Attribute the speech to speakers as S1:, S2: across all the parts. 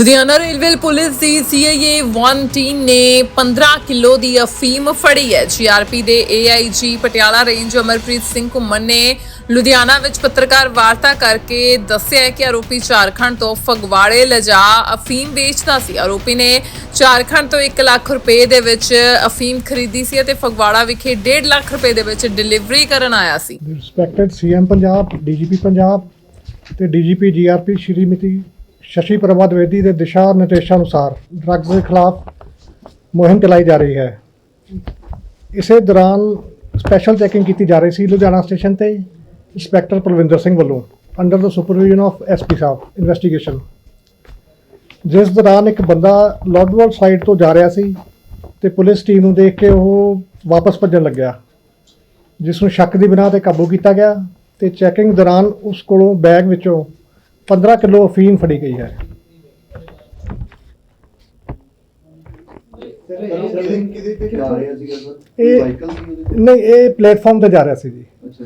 S1: Ludhiana railway police ਦੀ CIA 1 team ਨੇ 15 kilo ਦੀ ਅਫੀਮ ਫੜੀ ਹੈ। ਜੀਆਰਪੀ ਦੇ ਏਆਈਜੀ ਪਟਿਆਲਾ ਰੇਂਜ ਅਮਰਪ੍ਰੀਤ ਸਿੰਘ ਘੁੰਮਣ ਨੇ ਲੁਧਿਆਣਾ ਵਿੱਚ ਪੱਤਰਕਾਰ ਵਾਰਤਾ ਕਰਕੇ ਦੱਸਿਆ ਕਿ ਆਰੋਪੀ ਝਾਰਖੰਡ ਤੋਂ ਫਗਵਾੜੇ ਲਿਜਾ ਅਫੀਮ ਵੇਚਦਾ ਸੀ। ਆਰੋਪੀ ਨੇ ਝਾਰਖੰਡ ਤੋਂ 1 ਲੱਖ ਰੁਪਏ ਦੇ ਵਿੱਚ ਅਫੀਮ ਖਰੀਦੀ ਸੀ ਅਤੇ ਫਗਵਾੜਾ ਵਿਖੇ 1.5 ਲੱਖ ਰੁਪਏ ਦੇ ਵਿੱਚ ਡਿਲੀਵਰੀ ਕਰਨ ਆਇਆ ਸੀ।
S2: Respected CM Punjab DGP Punjab ਤੇ ਡੀਜੀਪੀ ਜੀਆਰਪੀ ਸ਼੍ਰੀਮਤੀ ਸ਼ਸ਼ੀ ਪ੍ਰਭਾ ਦਵੇਦੀ ਦੇ ਦਿਸ਼ਾ ਨਿਰਦੇਸ਼ਾਂ ਅਨੁਸਾਰ ਡਰੱਗਸ ਦੇ ਖਿਲਾਫ ਮੁਹਿੰਮ ਚਲਾਈ ਜਾ ਰਹੀ ਹੈ। ਇਸੇ ਦੌਰਾਨ ਸਪੈਸ਼ਲ ਚੈਕਿੰਗ ਕੀਤੀ ਜਾ ਰਹੀ ਸੀ ਲੁਧਿਆਣਾ ਸਟੇਸ਼ਨ ਤੇ ਇੰਸਪੈਕਟਰ ਪਲਵਿੰਦਰ ਸਿੰਘ ਵੱਲੋਂ ਅੰਡਰ ਦਾ ਸੁਪਰਵਿਜ਼ਨ ਆਫ ਐਸਪੀ ਸਾਹਿਬ ਇਨਵੈਸਟੀਗੇਸ਼ਨ ਜਿਸ ਦੌਰਾਨ ਇੱਕ ਬੰਦਾ ਲੋਡਵਾਲ ਸਾਈਡ ਤੋਂ ਜਾ ਰਿਹਾ ਸੀ ਤੇ ਪੁਲਿਸ ਟੀਮ ਨੂੰ ਦੇਖ ਕੇ ਉਹ ਵਾਪਸ ਭੱਜਣ ਲੱਗਿਆ, ਜਿਸ ਨੂੰ ਸ਼ੱਕ ਦੀ ਬਿਨਾਂ ਤੇ ਕਾਬੂ ਕੀਤਾ ਗਿਆ ਤੇ ਚੈਕਿੰਗ ਦੌਰਾਨ ਉਸ ਕੋਲੋਂ ਬੈਗ ਵਿੱਚੋਂ 15 ਕਿਲੋ ਅਫੀਮ ਫੜੀ ਗਈ ਹੈ।
S3: ਇਹ
S2: ਨਹੀਂ ਇਹ ਪਲੇਟਫਾਰਮ ਤੇ ਜਾ ਰਿਹਾ ਸੀ ਜੀ।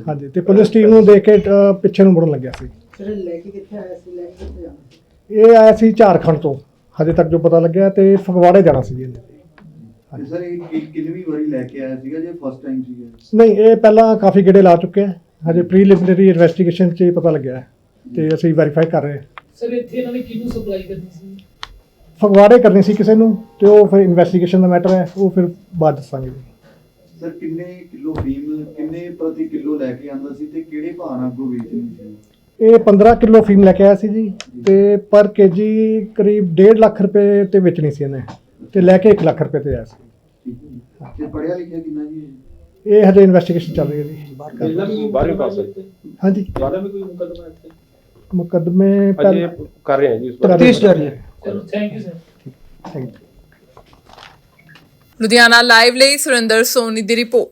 S2: ਹਾਂਜੀ ਤੇ ਪੁਲਿਸ ਟੀਮ ਨੂੰ ਦੇਖ ਕੇ ਅ, ਪਿੱਛੇ ਨੂੰ ਮੁੜਨ ਲੱਗਿਆ ਸੀ।
S4: ਸਰ ਇਹ ਲੈ ਕੇ ਕਿੱਥੇ ਆਇਆ ਸੀ? ਲੈ ਕੇ ਕਿੱਥੇ ਜਾਣਾ ਸੀ?
S2: ਇਹ ਆਇਆ ਸੀ ਝਾਰਖੰਡ ਤੋਂ। ਹਜੇ ਤੱਕ ਜੋ ਪਤਾ ਲੱਗਿਆ ਤੇ ਫਗਵਾੜੇ ਜਾਣਾ ਸੀ ਜੀ। ਇਹਨੇ।
S3: ਤੇ ਸਰ ਇਹ ਕਿ- ਕਿੰਨਵੀਂ ਵਾਰੀ ਲੈ ਕੇ ਆਇਆ ਸੀਗਾ ਜੇ ਫਸਟ ਟਾਈਮ ਸੀਗਾ?
S2: ਨਹੀਂ ਇਹ ਪਹਿਲਾਂ ਕਾਫੀ ਗੇੜੇ ਲਾ ਚੁੱਕੇ ਹੈ ਹਜੇ ਪ੍ਰੀਲਿਮਿਨਰੀ ਇਨਵੈਸਟੀਗੇਸ਼ਨ 'ਚ ਪਤਾ ਲੱਗਿਆ ਹੈ। ਤੇ ਅਸੀਂ ਵੈਰੀਫਾਈ ਕਰ ਰਹੇ ਹਾਂ।
S5: ਸਰ ਇੱਥੇ ਇਹਨਾਂ ਨੇ ਕਿਹਨੂੰ ਸਪਲਾਈ ਕਰਨੀ ਸੀ?
S2: ਫਗਵਾੜੇ ਕਰਨੀ ਸੀ ਕਿਸੇ ਨੂੰ ਤੇ ਉਹ ਫਿਰ ਇਨਵੈਸਟੀਗੇਸ਼ਨ ਦਾ ਮੈਟਰ ਹੈ ਉਹ ਫਿਰ ਬਾਅਦ ਦੱਸਾਂਗੇ। ਜੀ
S3: ਸਰ ਕਿੰਨੇ ਕਿਲੋ ਫੀਮ ਕਿੰਨੇ ਪ੍ਰਤੀ ਕਿਲੋ ਲੈ ਕੇ ਆਂਦਾ ਸੀ ਤੇ ਕਿਹੜੇ ਭਾਅ ਨਾਲ ਅੱਗੋਂ ਵੇਚਣੀ ਸੀ?
S2: ਇਹ 15 ਕਿਲੋ ਫੀਮ ਲੈ ਕੇ ਆਇਆ ਸੀ ਜੀ ਤੇ ਪਰ ਕੇਜੀ ਕਰੀਬ 1.5 ਲੱਖ ਰੁਪਏ ਤੇ ਵੇਚਣੀ ਸੀ ਇਹਨੇ ਤੇ ਲੈ ਕੇ 1 ਲੱਖ ਰੁਪਏ ਤੇ ਆਇਆ ਸੀ।
S3: ਠੀਕ ਹੈ ਜੀ। ਤੇ ਪੜਿਆ ਲਿਖਿਆ ਕਿੰਨਾ ਜੀ ਇਹ?
S2: ਇਹ ਹਜੇ ਇਨਵੈਸਟੀਗੇਸ਼ਨ ਚੱਲ ਰਹੀ ਹੈ ਜੀ।
S5: ਪਹਿਲਾਂ ਵੀ ਕੋਈ ਮੁਕੱਦਮਾ
S6: ਪਾਸ?
S2: ਹਾਂਜੀ।
S5: ਪਹਿਲਾਂ ਵੀ ਕੋਈ ਮੁਕੱਦਮਾ ਇੱਥੇ?
S2: ਮੁਕੱਦਮੇ
S6: ਅਜੇ ਕਰ ਰਹੇ ਹਾਂ ਜੀ ਉਸ ਪਰ
S2: ਤਫਤੀਸ਼ ਜਾਰੀ ਹੈ।
S5: ਚਲੋ thank you sir
S2: thank you
S1: Ludhiana live ਲਈ ਸੁਰਿੰਦਰ ਸੋਨੀ ਦੀ ਰਿਪੋਰਟ।